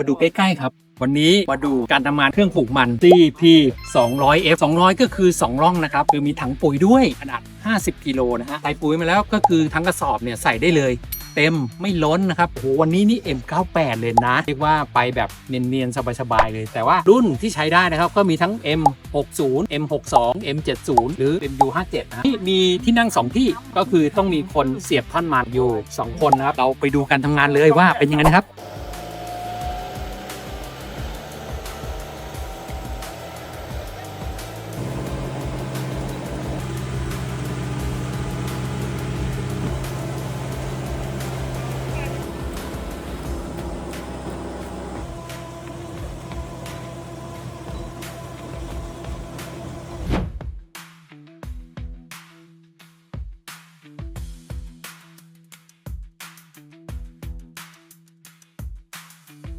มาดูใกล้ๆครับ วันนี้มาดูการทำงานเครื่องปลูกมัน CP 200F 200 ก็คือ 2 ร่องนะครับคือมีถังปุ๋ยด้วยขนาด 50 กิโลนะฮะใส่ปุ๋ยมาแล้วก็คือทั้งกระสอบเนี่ยใส่ได้เลยเต็มไม่ล้นนะครับโหวันนี้นี่ M98 เลยนะ เรียกว่าไปแบบเนียนๆ สบาย ๆ เลย แต่ว่ารุ่นที่ใช้ได้นะครับ ก็มีทั้ง M60 M62 M70 หรือ MU57 นะที่มีที่นั่ง 2 ที่ก็คือต้องมีคนเสียบท่อนมันอยู่ 2 คนนะครับ เราไปดูการทำงานเลยว่าเป็นยังไงนะครับ